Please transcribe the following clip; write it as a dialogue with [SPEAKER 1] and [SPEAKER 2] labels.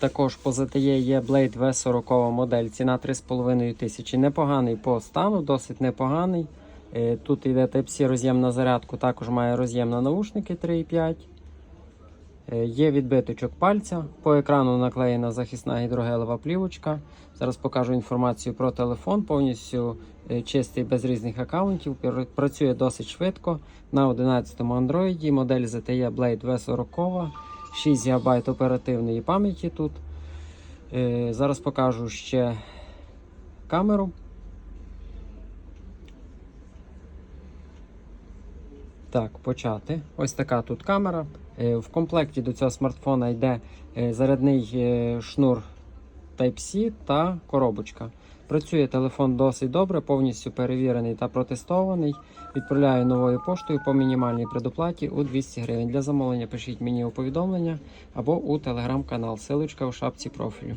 [SPEAKER 1] Також по ZTE є Blade V40 модель, ціна 3,5 тисячі. Непоганий по стану, досить непоганий. Е, Тут йде Type-C роз'єм на зарядку, також має роз'єм на наушники 3,5. Е, Є відбиточок пальця. По екрану наклеєна захисна гідрогелева плівочка. Зараз покажу інформацію про телефон. Повністю е, чистий без різних аккаунтів. Працює досить швидко. На 11 Android. Модель ZTE Blade V40. 6 ГБ оперативної пам'яті тут. Е, Зараз покажу ще камеру. Так, почати. Ось така тут камера. Е, В комплекті до цього смартфона йде е, зарядний шнур Type-C та коробочка. Працює телефон досить добре, повністю перевірений та протестований. Відправляю новою поштою по мінімальній предоплаті у 200 гривень. Для замовлення пишіть мені у повідомлення або у телеграм-канал. Силочка у шапці профілю.